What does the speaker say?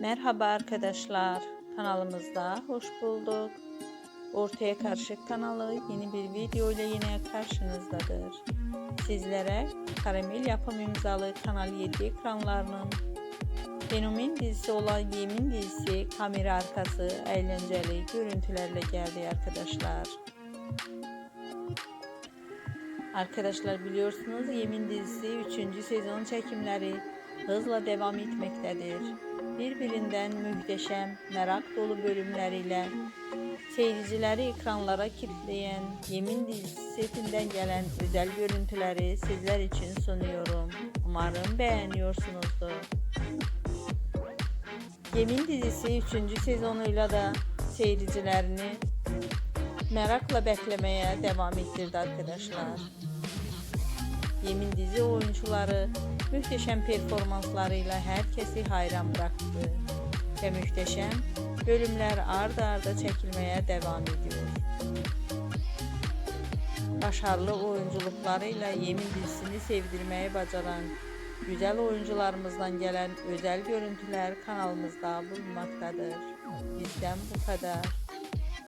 Merhaba arkadaşlar, kanalımızda hoş bulduk. Ortaya Karışık kanalı yeni bir video ile yine karşınızdadır. Sizlere Karamel yapım imzalı Kanal 7 ekranlarının fenomen dizisi olan Yemin dizisi kamera arkası eğlenceli görüntülerle geldi arkadaşlar. Arkadaşlar biliyorsunuz Yemin dizisi 3. sezon çekimleri hızla devam etmektedir. Birbirinden muhteşem, merak dolu bölümleriyle seyircileri ekranlara kilitleyen Yemin dizisi setinden gelen özel görüntüleri sizler için sunuyorum. Umarım beğeniyorsunuzdur. Yemin dizisi 3. sezonuyla da seyircilerini merakla beklemeye devam ettirdi arkadaşlar. Yemin dizi oyuncuları muhteşem performanslarıyla herkesi hayran bıraktı ve muhteşem bölümler ardı arda çekilmeye devam ediyor. Başarılı oyunculuklarıyla Yemin dizisini sevdirmeye bacaran güzel oyuncularımızdan gelen özel görüntüler kanalımızda bulunmaktadır. Bizden bu kadar.